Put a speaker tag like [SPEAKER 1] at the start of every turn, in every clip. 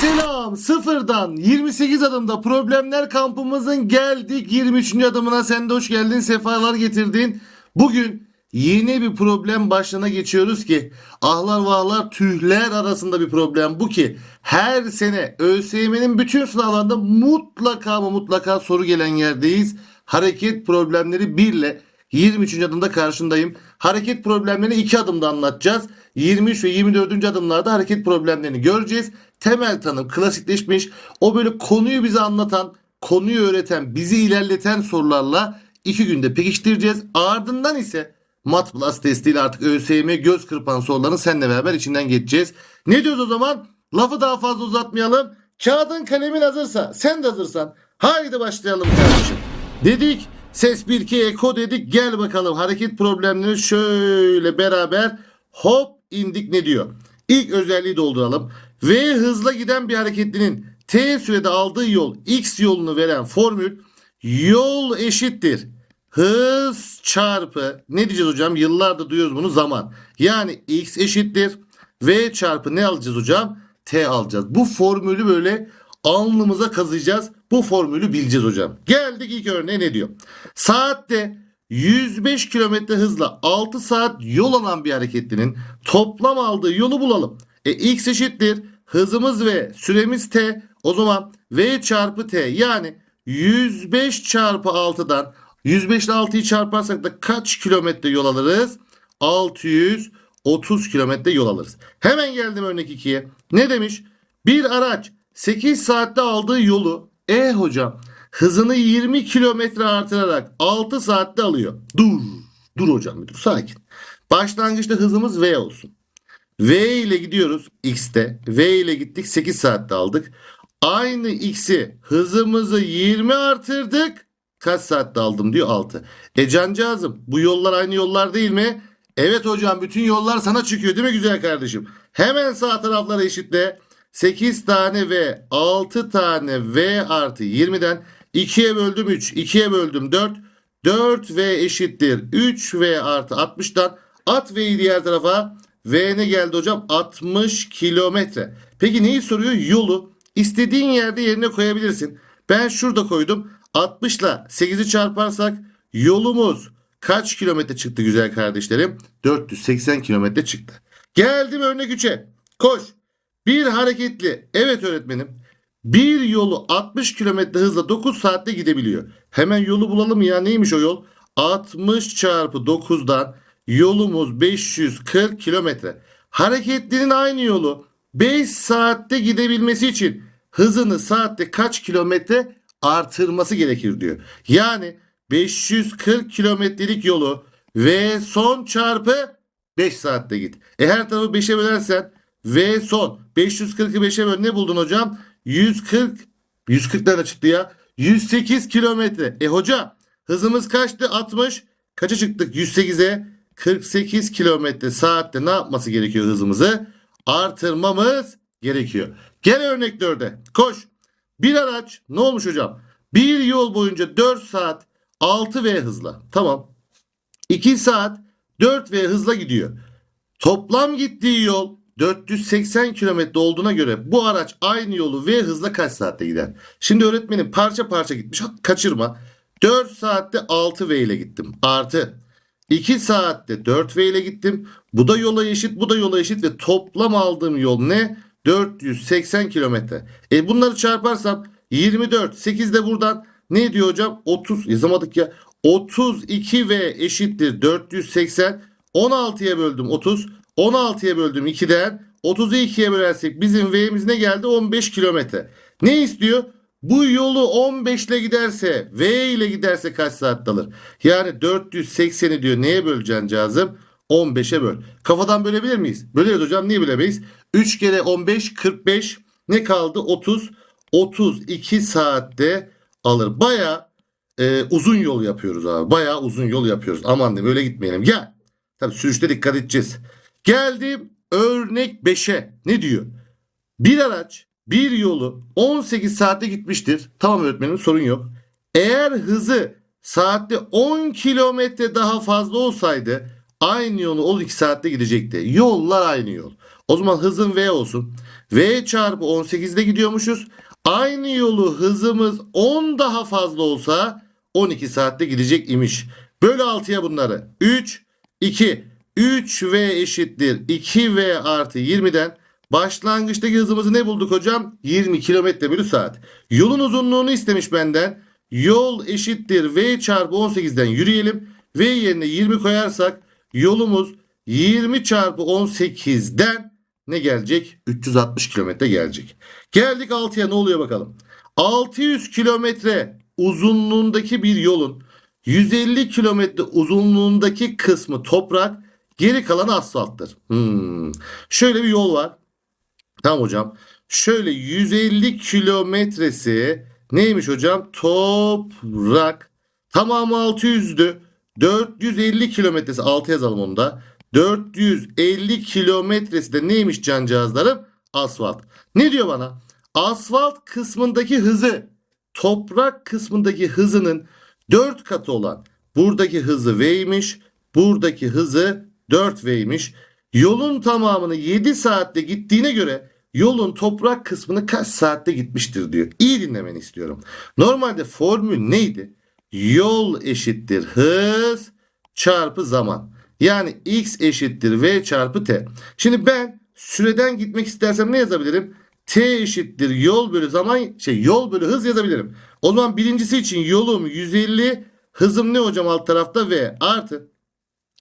[SPEAKER 1] Selam. Sıfırdan 28 adımda problemler kampımızın geldik 23. adımına sen de hoş geldin. Sefalar getirdin. Bugün yeni bir problem başlığına geçiyoruz ki ahlar vahlar tühler arasında bir problem bu ki her sene ÖSYM'nin bütün sınavlarında mutlaka ama mutlaka soru gelen yerdeyiz. Hareket problemleri 1 ile 23. adımda karşındayım. Hareket problemlerini 2 adımda anlatacağız. 23 ve 24. adımlarda hareket problemlerini göreceğiz. Temel tanım klasikleşmiş. O böyle konuyu bize anlatan, konuyu öğreten, bizi ilerleten sorularla 2 günde pekiştireceğiz. Ardından ise Mat Plus testiyle artık ÖSYM göz kırpan soruların seninle beraber içinden geçeceğiz. Ne diyoruz o zaman? Lafı daha fazla uzatmayalım. Kağıdın kalemin hazırsa, sen de hazırsan haydi başlayalım kardeşim. Dedik ses 1 2 eko dedik gel bakalım hareket problemleri şöyle beraber hop indik ne diyor? İlk özelliği dolduralım. V hızla giden bir hareketlinin t sürede aldığı yol x yolunu veren formül yol eşittir. Hız çarpı ne diyeceğiz hocam? Yıllardır duyuyoruz bunu zaman. Yani x eşittir. V çarpı ne alacağız hocam? T alacağız. Bu formülü böyle alnımıza kazıyacağız. Bu formülü bileceğiz hocam. Geldik ilk örneğe ne diyor? Saatte 105 km hızla 6 saat yol alan bir hareketlinin toplam aldığı yolu bulalım. E x eşittir hızımız v süremiz t o zaman v çarpı t yani 105 çarpı 6'dan 105 ile 6'yı çarparsak da kaç kilometre yol alırız? 630 kilometre yol alırız. Hemen geldim örnek 2'ye. Ne demiş? Bir araç 8 saatte aldığı yolu e hocam hızını 20 kilometre artırarak 6 saatte alıyor. Dur. Dur hocam bir dur sakin. Başlangıçta hızımız v olsun. V ile gidiyoruz x'te. V ile gittik 8 saatte aldık. Aynı x'i hızımızı 20 artırdık. Kaç saatte aldım diyor 6. E cancağızım bu yollar aynı yollar değil mi? Evet hocam bütün yollar sana çıkıyor değil mi güzel kardeşim? Hemen sağ taraflara eşitle. 8 tane V 6 tane V artı 20'den 2'ye böldüm 3 2'ye böldüm 4 4V eşittir 3V artı 60'dan at V'yi diğer tarafa V ne geldi hocam 60 kilometre. Peki neyi soruyor? Yolu istediğin yerde yerine koyabilirsin. Ben şurada koydum 60 ile 8'i çarparsak yolumuz kaç kilometre çıktı güzel kardeşlerim? 480 kilometre çıktı. Geldim örnek 3'e. Koş. Bir hareketli. Evet öğretmenim. Bir yolu 60 kilometre hızla 9 saatte gidebiliyor. Hemen yolu bulalım ya. Neymiş o yol? 60 çarpı 9'dan yolumuz 540 kilometre. Hareketlinin aynı yolu 5 saatte gidebilmesi için hızını saatte kaç kilometre artırması gerekir diyor. Yani 540 kilometrelik yolu ve son çarpı 5 saatte git. E her tarafı 5'e bölersen V son 540'ı 5'e böl ne buldun hocam? 140 140 tane çıktı ya. 108 kilometre. E hoca hızımız kaçtı? 60. Kaça çıktık? 108'e 48 kilometre saatte ne yapması gerekiyor hızımızı? Artırmamız gerekiyor. Gel örnek 4'e. Koş. Bir araç ne olmuş hocam? Bir yol boyunca 4 saat 6V hızla. Tamam. 2 saat 4V hızla gidiyor. Toplam gittiği yol 480 kilometre olduğuna göre bu araç aynı yolu V hızla kaç saatte gider? Şimdi öğretmenim parça parça gitmiş. Kaçırma. 4 saatte 6 V ile gittim. Artı 2 saatte 4 V ile gittim. Bu da yola eşit, bu da yola eşit ve toplam aldığım yol ne? 480 kilometre. E bunları çarparsam 24, 8 de buradan ne diyor hocam? 30 yazamadık ya. 32 V eşittir 480. 16'ya böldüm 30. 16'ya böldüm 2'den 30'u 2'ye bölersek bizim V'miz ne geldi? 15 kilometre. Ne istiyor? Bu yolu 15 ile giderse V ile giderse kaç saat alır? Yani 480'i diyor neye böleceksin cazım? 15'e böl. Kafadan bölebilir miyiz? Böleriz hocam niye bölemeyiz? 3 kere 15 45 ne kaldı? 30. 32 saatte alır. Baya uzun yol yapıyoruz abi. Baya uzun yol yapıyoruz. Aman diyeyim öyle gitmeyelim. Gel. Tabii sürüşte dikkat edeceğiz. Geldim örnek 5'e. Ne diyor? Bir araç bir yolu 18 saatte gitmiştir. Tamam öğretmenim sorun yok. Eğer hızı saatte 10 kilometre daha fazla olsaydı aynı yolu 12 saatte gidecekti. Yollar aynı yol. O zaman hızın V olsun. V çarpı 18'de gidiyormuşuz. Aynı yolu hızımız 10 daha fazla olsa 12 saatte gidecek imiş. Böl 6'ya bunları. 3, 2. 3V eşittir 2V artı 20'den başlangıçtaki hızımızı ne bulduk hocam? 20 kilometre bölü saat. Yolun uzunluğunu istemiş benden. Yol eşittir V çarpı 18'den yürüyelim. V yerine 20 koyarsak yolumuz 20 çarpı 18'den ne gelecek? 360 kilometre gelecek. Geldik 6'ya ne oluyor bakalım. 600 kilometre uzunluğundaki bir yolun 150 kilometre uzunluğundaki kısmı toprak, geri kalan asfalttır. Hmm. Şöyle bir yol var. Tamam hocam. Şöyle 150 kilometresi neymiş hocam? Toprak. Tamamı 600'dü. 450 kilometresi 6 yazalım onu da. 450 kilometresi de neymiş cancağızlarım? Asfalt. Ne diyor bana? Asfalt kısmındaki hızı toprak kısmındaki hızının 4 katı olan buradaki hızı V'ymiş. Buradaki hızı 4V'ymiş. Yolun tamamını 7 saatte gittiğine göre yolun toprak kısmını kaç saatte gitmiştir diyor. İyi dinlemeni istiyorum. Normalde formül neydi? Yol eşittir hız çarpı zaman. Yani x eşittir v çarpı t. Şimdi ben süreden gitmek istersem ne yazabilirim? t eşittir yol bölü zaman şey yol bölü hız yazabilirim. O zaman birincisi için yolum 150 hızım ne hocam alt tarafta v artı.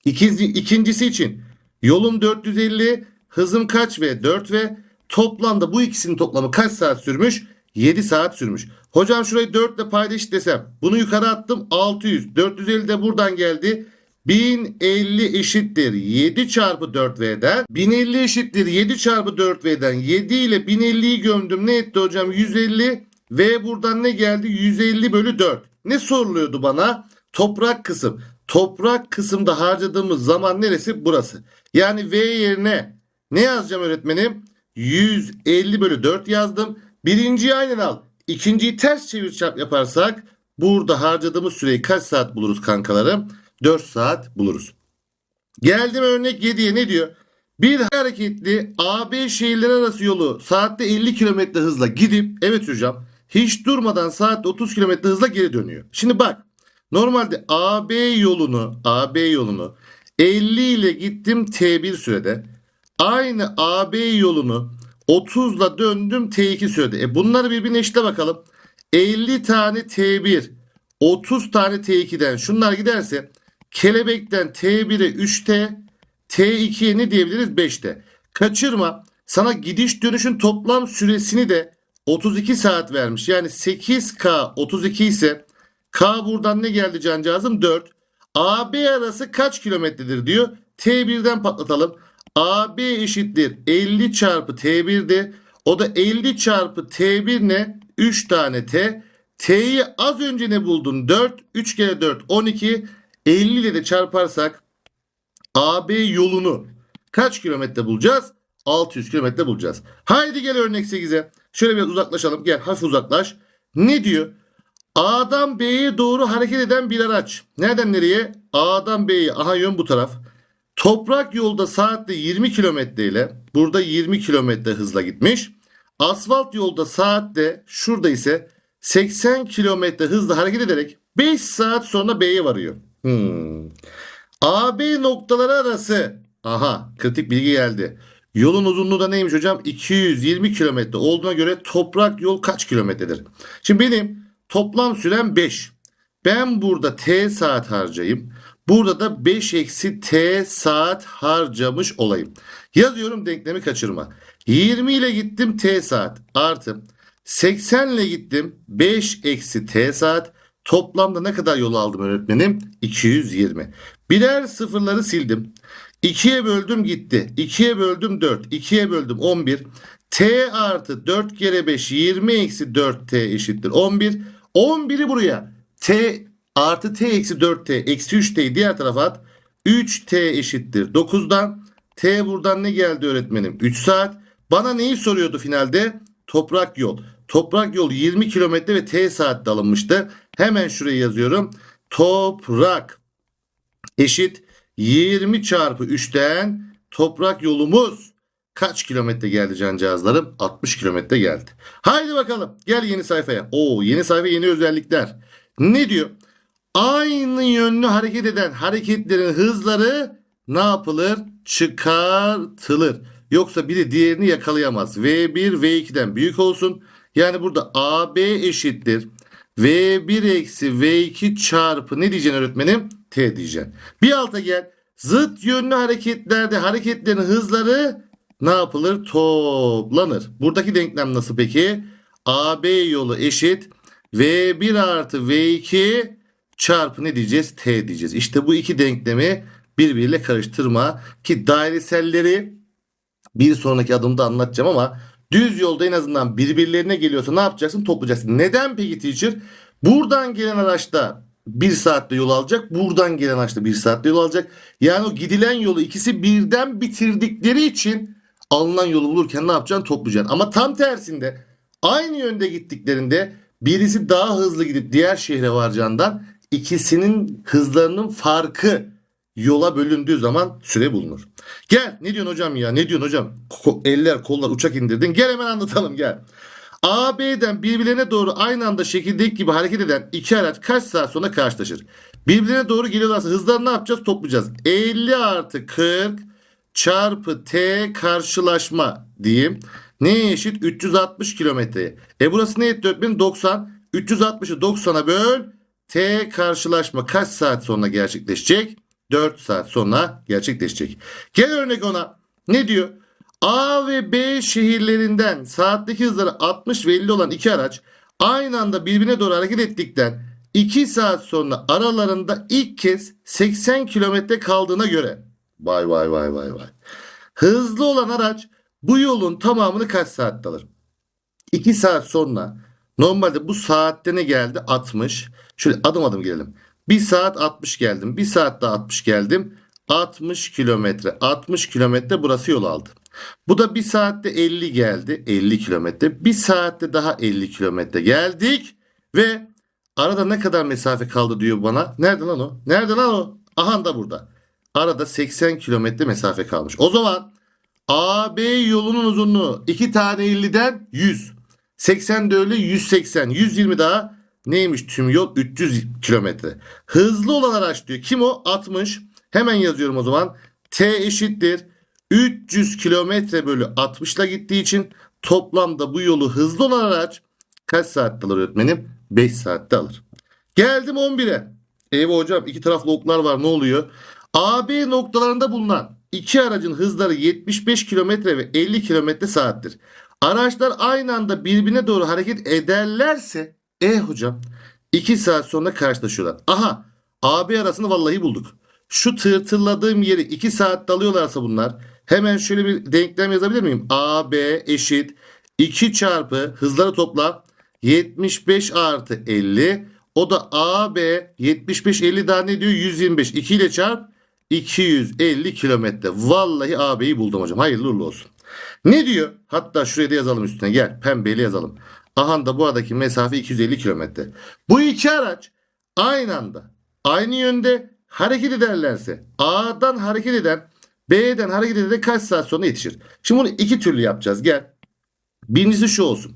[SPEAKER 1] İkinci, ikincisi için yolum 450 hızım kaç v 4 v toplamda bu ikisinin toplamı kaç saat sürmüş? 7 saat sürmüş. Hocam şurayı 4 ile paydaş desem bunu yukarı attım 600 450 de buradan geldi. 1050 eşittir 7 çarpı 4V'den. 1050 eşittir 7 çarpı 4V'den. 7 ile 1050'yi gömdüm. Ne etti hocam? 150. V buradan ne geldi? 150 bölü 4. Ne soruluyordu bana? Toprak kısım. Toprak kısımda harcadığımız zaman neresi? Burası. Yani V yerine ne yazacağım öğretmenim? 150 bölü 4 yazdım. Birinciyi aynen al. İkinciyi ters çevir çarp yaparsak burada harcadığımız süreyi kaç saat buluruz kankalarım? 4 saat buluruz. Geldim örnek 7'ye ne diyor? Bir hareketli AB şehirler arası yolu saatte 50 km hızla gidip evet hocam hiç durmadan saatte 30 km hızla geri dönüyor. Şimdi bak normalde AB yolunu AB yolunu 50 ile gittim T1 sürede. Aynı AB yolunu 30 ile döndüm T2 sürede. E bunları birbirine eşitle bakalım. 50 tane T1 30 tane T2'den şunlar giderse kelebekten T1'e 3T T2'ye ne diyebiliriz 5T. Kaçırma sana gidiş dönüşün toplam süresini de 32 saat vermiş. Yani 8K 32 ise K buradan ne geldi cancağızım 4. AB arası kaç kilometredir diyor. T1'den patlatalım. AB eşittir 50 çarpı T1'de. O da 50 çarpı T1 ne? 3 tane T. T'yi az önce ne buldun? 4. 3 kere 4 12. 50 ile de çarparsak AB yolunu kaç kilometre bulacağız? 600 kilometre bulacağız. Haydi gel örnek 8'e. Şöyle biraz uzaklaşalım. Gel hafif uzaklaş. Ne diyor? A'dan B'ye doğru hareket eden bir araç. Nereden nereye? A'dan B'ye. Aha yön bu taraf. Toprak yolda saatte 20 kilometre ile burada 20 kilometre hızla gitmiş. Asfalt yolda saatte şurada ise 80 kilometre hızla hareket ederek 5 saat sonra B'ye varıyor. Hmm. AB noktaları arası. Aha kritik bilgi geldi. Yolun uzunluğu da neymiş hocam? 220 kilometre olduğuna göre toprak yol kaç kilometredir? Şimdi benim toplam sürem 5. Ben burada T saat harcayayım. Burada da 5 eksi T saat harcamış olayım. Yazıyorum denklemi kaçırma. 20 ile gittim T saat artı 80 ile gittim 5 eksi T saat. Toplamda ne kadar yol aldım öğretmenim? 220. Birer sıfırları sildim. 2'ye böldüm gitti. 2'ye böldüm 4. 2'ye böldüm 11. T artı 4 kere 5 20 eksi 4T eşittir 11. 11'i buraya. T artı T eksi 4T eksi 3T'yi diğer tarafa at. 3T eşittir 9'dan. T buradan ne geldi öğretmenim? 3 saat. Bana neyi soruyordu finalde? Toprak yol. Toprak yol 20 kilometre ve T saatte alınmıştı. Hemen şuraya yazıyorum. Toprak eşit 20 çarpı 3'ten toprak yolumuz kaç kilometre geldi cancağızlarım? 60 kilometre geldi. Haydi bakalım gel yeni sayfaya. Oo yeni sayfa yeni özellikler. Ne diyor? Aynı yönlü hareket eden hareketlerin hızları ne yapılır? Çıkartılır. Yoksa biri diğerini yakalayamaz. V1 V2'den büyük olsun. Yani burada AB eşittir. V1 eksi V2 çarpı ne diyeceksin öğretmenim? T diyeceksin. Bir alta gel. Zıt yönlü hareketlerde hareketlerin hızları ne yapılır? Toplanır. Buradaki denklem nasıl peki? AB yolu eşit. V1 artı V2 çarpı ne diyeceğiz? T diyeceğiz. İşte bu iki denklemi birbiriyle karıştırma ki daireselleri bir sonraki adımda anlatacağım ama düz yolda en azından birbirlerine geliyorsa ne yapacaksın? Toplayacaksın. Neden peki teacher? Buradan gelen araçta bir saatte yol alacak. Buradan gelen araçta bir saatte yol alacak. Yani o gidilen yolu ikisi birden bitirdikleri için alınan yolu bulurken ne yapacaksın? Toplayacaksın. Ama tam tersinde aynı yönde gittiklerinde birisi daha hızlı gidip diğer şehre varacağından ikisinin hızlarının farkı yola bölündüğü zaman süre bulunur. Gel ne diyorsun hocam ya ne diyorsun hocam? Eller kollar uçak indirdin. Gel hemen anlatalım gel. A, B'den birbirlerine doğru aynı anda şekildeki gibi hareket eden iki araç kaç saat sonra karşılaşır? Birbirlerine doğru geliyorlarsa hızlarını ne yapacağız? Toplayacağız. 50 artı 40 çarpı T karşılaşma diyeyim. Neye eşit? 360 kilometreye. E burası ne etti öğretmenim? 90. 360'ı 90'a böl. T karşılaşma kaç saat sonra gerçekleşecek? 4 saat sonra gerçekleşecek. Gel örnek ona. Ne diyor? A ve B şehirlerinden saatteki hızları 60 ve 50 olan iki araç aynı anda birbirine doğru hareket ettikten 2 saat sonra aralarında ilk kez 80 kilometre kaldığına göre vay vay vay vay vay. Hızlı olan araç bu yolun tamamını kaç saatte alır? 2 saat sonra normalde bu saatte ne geldi? 60. Şöyle adım adım gelelim. 1 saat 60 geldim. 1 saat daha 60 geldim. 60 kilometre. 60 kilometre burası yol aldı. Bu da 1 saatte 50 geldi. 50 kilometre. 1 saatte daha 50 kilometre geldik. Ve arada ne kadar mesafe kaldı diyor bana. Nerede lan o? Nerede lan o? Aha da burada. Arada 80 kilometre mesafe kalmış. O zaman AB yolunun uzunluğu 2 tane 50'den 100. 80 de öyle 180. 120 daha neymiş tüm yol 300 kilometre. Hızlı olan araç diyor. Kim o? 60. Hemen yazıyorum o zaman. T eşittir. 300 kilometre bölü 60 ile gittiği için toplamda bu yolu hızlı olan araç kaç saatte alır öğretmenim? 5 saatte alır. Geldim 11'e. Eyvah hocam iki taraflı oklar var ne oluyor? AB noktalarında bulunan iki aracın hızları 75 kilometre ve 50 kilometre saattir. Araçlar aynı anda birbirine doğru hareket ederlerse e hocam 2 saat sonra karşılaşıyorlar. Aha AB arasını vallahi bulduk. Şu tırtılladığım yeri 2 saatte alıyorlarsa bunlar hemen şöyle bir denklem yazabilir miyim? AB eşit 2 çarpı hızları topla 75 artı 50 o da AB 75 50 daha ne diyor? 125 2 ile çarp 250 kilometre. Vallahi AB'yi buldum hocam. Hayırlı uğurlu olsun. Ne diyor? Hatta şuraya da yazalım üstüne. Gel pembeyle yazalım. Aha da bu aradaki mesafe 250 kilometre. Bu iki araç aynı anda aynı yönde hareket ederlerse A'dan hareket eden B'den hareket eden kaç saat sonra yetişir? Şimdi bunu iki türlü yapacağız. Gel. Birincisi şu olsun.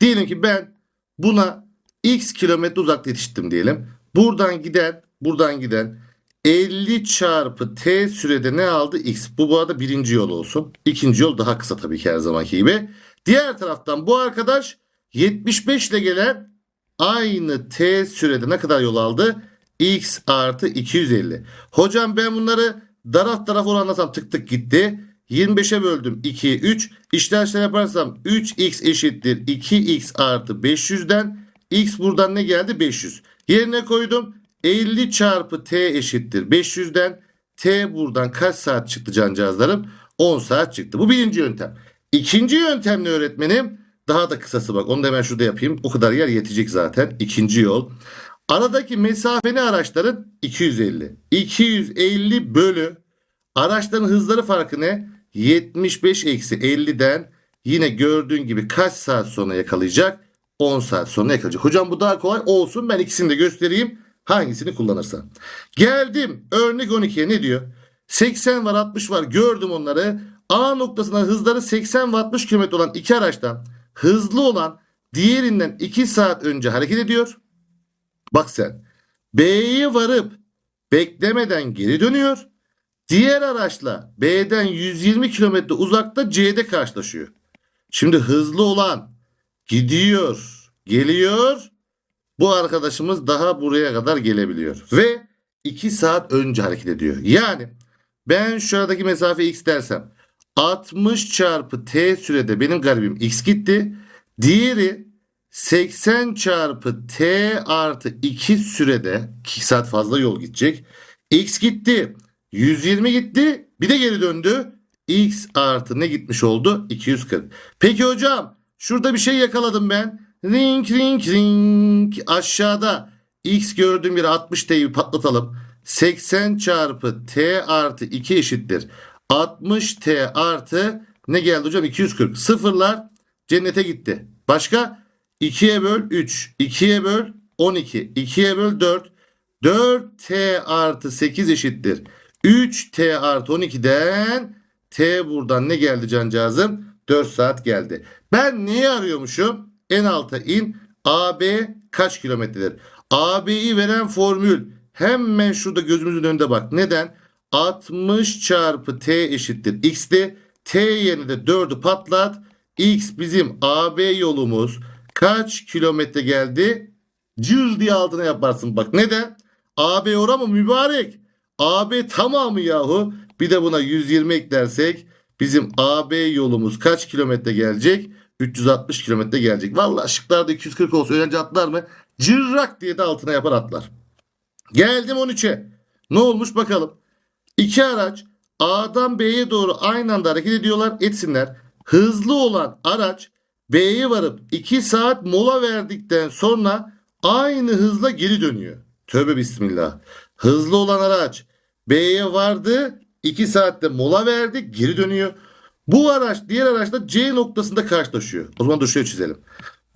[SPEAKER 1] Diyelim ki ben buna x kilometre uzakta yetiştim diyelim. Buradan giden buradan giden 50 çarpı t sürede ne aldı? X. Bu bu arada birinci yol olsun. İkinci yol daha kısa tabii ki her zamanki gibi. Diğer taraftan bu arkadaş 75 ile gelen aynı t sürede ne kadar yol aldı? X artı 250. Hocam ben bunları taraf taraf oranlasam tık tık gitti. 25'e böldüm 2'ye 3. İşler şey yaparsam 3x eşittir 2x artı 500'den. X buradan ne geldi? 500. Yerine koydum. 50 çarpı t eşittir 500'den. T buradan kaç saat çıktı cancağızlarım? 10 saat çıktı. Bu birinci yöntem. İkinci yöntem ne öğretmenim? Daha da kısası bak. Onu da hemen şurada yapayım. O kadar yer yetecek zaten. İkinci yol. Aradaki mesafeni araçların 250. 250 bölü araçların hızları farkı ne? 75 eksi 50'den yine gördüğün gibi kaç saat sonra yakalayacak? 10 saat sonra yakalayacak. Hocam bu daha kolay olsun. Ben ikisini de göstereyim. Hangisini kullanırsan. Geldim örnek 12'ye ne diyor? 80 var 60 var gördüm onları. A noktasına hızları 80 ve 60 km olan iki araçtan hızlı olan diğerinden 2 saat önce hareket ediyor. Bak sen. B'ye varıp beklemeden geri dönüyor. Diğer araçla B'den 120 kilometre uzakta C'de karşılaşıyor. Şimdi hızlı olan gidiyor, geliyor. Bu arkadaşımız daha buraya kadar gelebiliyor. Ve 2 saat önce hareket ediyor. Yani ben şu aradaki mesafe x dersem 60 çarpı t sürede benim garibim x gitti. Diğeri 80 çarpı t artı 2 sürede 2 saat fazla yol gidecek. X gitti. 120 gitti. Bir de geri döndü. X artı ne gitmiş oldu? 240. Peki hocam şurada bir şey yakaladım ben. Ring ring ring. Aşağıda X gördüğüm yere 60 t'yi patlatalım. 80 çarpı t artı 2 eşittir. 60 t artı ne geldi hocam? 240. Sıfırlar cennete gitti. Başka? 2'ye böl 3. 2'ye böl 12. 2'ye böl 4. 4t artı 8 eşittir. 3t artı 12'den t buradan ne geldi cancağızım? 4 saat geldi. Ben neyi arıyormuşum? En alta in. AB kaç kilometredir? AB'yi veren formül hemen şurada gözümüzün önünde bak. Neden? 60 çarpı t eşittir x'ti. T yerine de 4'ü patlat. X bizim AB yolumuz kaç kilometre geldi? Cır diye altına yaparsın. Bak neden? AB ora mı mübarek? AB tamamı yahu. Bir de buna 120 eklersek bizim AB yolumuz kaç kilometre gelecek? 360 kilometre gelecek. Vallahi şıklarda 240 olsa öğrenci atlar mı? Cırrak diye de altına yapar atlar. Geldim 13'e. Ne olmuş bakalım. İki araç A'dan B'ye doğru aynı anda hareket ediyorlar etsinler. Hızlı olan araç B'ye varıp 2 saat mola verdikten sonra aynı hızla geri dönüyor. Tövbe bismillah. Hızlı olan araç B'ye vardı 2 saatte mola verdi geri dönüyor. Bu araç diğer araçla C noktasında karşılaşıyor. O zaman dur şöyle çizelim.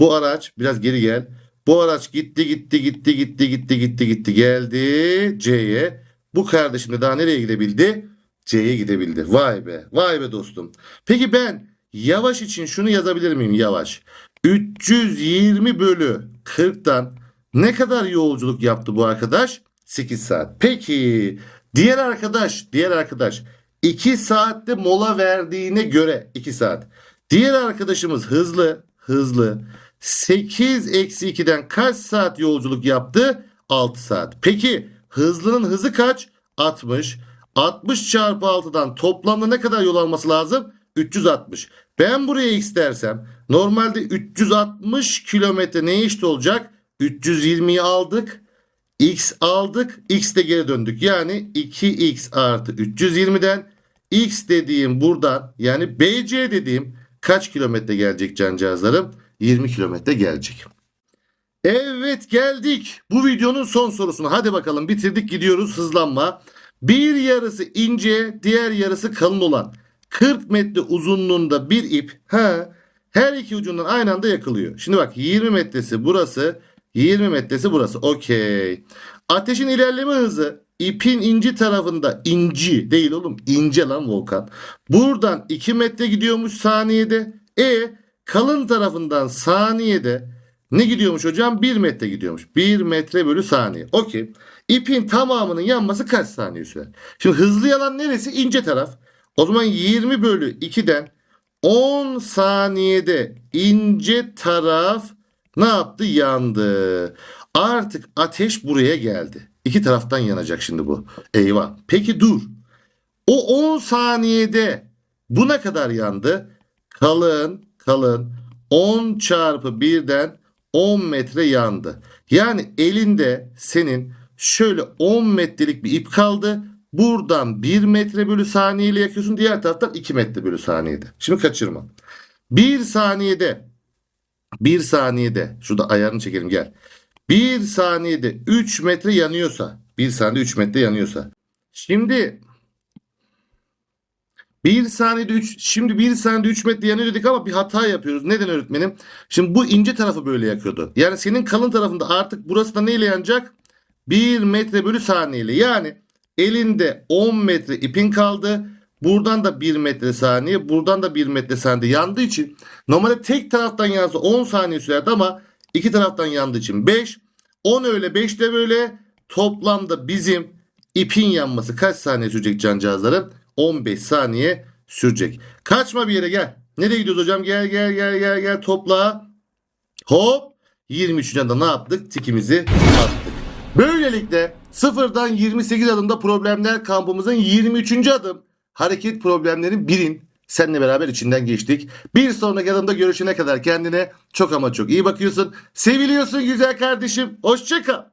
[SPEAKER 1] Bu araç biraz geri gel. Bu araç gitti gitti gitti gitti gitti gitti gitti geldi C'ye. Bu kardeşim de daha nereye gidebildi? C'ye gidebildi. Vay be. Vay be dostum. Peki ben yavaş için şunu yazabilir miyim yavaş? 320 bölü 40'tan ne kadar yolculuk yaptı bu arkadaş? 8 saat. Peki diğer arkadaş, diğer arkadaş 2 saatte mola verdiğine göre 2 saat. Diğer arkadaşımız hızlı, hızlı. 8 eksi 2'den kaç saat yolculuk yaptı? 6 saat. Peki hızlının hızı kaç? 60. 60 çarpı 6'dan toplamda ne kadar yol alması lazım? 360. Ben buraya x dersem normalde 360 kilometre neye eşit olacak? 320'yi aldık. X aldık. X de geri döndük. Yani 2x artı 320'den x dediğim buradan yani BC dediğim kaç kilometre gelecek cancağızlarım? 20 kilometre gelecek. Evet geldik. Bu videonun son sorusuna. Hadi bakalım bitirdik gidiyoruz hızlanma. Bir yarısı ince, diğer yarısı kalın olan 40 metre uzunluğunda bir ip ha, her iki ucundan aynı anda yakılıyor. Şimdi bak 20 metresi burası, 20 metresi burası. Okey. Ateşin ilerleme hızı ipin inci tarafında inci değil oğlum ince lan Volkan. Buradan 2 metre gidiyormuş saniyede. E kalın tarafından saniyede ne gidiyormuş hocam? 1 metre gidiyormuş. 1 metre bölü saniye. Okey. İpin tamamının yanması kaç saniye sürer? Şimdi hızlı yalan neresi? İnce taraf. O zaman 20 bölü 2'den 10 saniyede ince taraf ne yaptı? Yandı. Artık ateş buraya geldi. İki taraftan yanacak şimdi bu. Eyvah. Peki dur. O 10 saniyede bu ne kadar yandı? Kalın, kalın. 10 çarpı 1'den 10 metre yandı. Yani elinde senin şöyle 10 metrelik bir ip kaldı. Buradan 1 metre bölü saniye ile yakıyorsun. Diğer taraftan 2 metre bölü saniyede. Şimdi kaçırma. 1 saniyede 1 saniyede şurada ayarını çekelim gel. 1 saniyede 3 metre yanıyorsa 1 saniyede 3 metre yanıyorsa. Şimdi 1 saniyede 3 şimdi 1 saniyede 3 metre yanıyor dedik ama bir hata yapıyoruz. Neden öğretmenim? Şimdi bu ince tarafı böyle yakıyordu. Yani senin kalın tarafında artık burası da neyle yanacak? 1 metre bölü saniye ile. Yani elinde 10 metre ipin kaldı. Buradan da 1 metre saniye. Buradan da 1 metre saniye yandığı için normalde tek taraftan yansa 10 saniye sürerdi ama iki taraftan yandığı için 5. 10 öyle 5 de böyle. Toplamda bizim ipin yanması kaç saniye sürecek cancağızlarım? 15 saniye sürecek. Kaçma bir yere gel. Nereye gidiyoruz hocam? Gel gel gel gel gel topla. Hop 23. anda ne yaptık? Tikimizi attık. Böylelikle sıfırdan 28 adımda problemler kampımızın 23. adım hareket problemlerin birin seninle beraber içinden geçtik. Bir sonraki adımda görüşene kadar kendine çok ama çok iyi bakıyorsun. Seviliyorsun güzel kardeşim. Hoşçakal.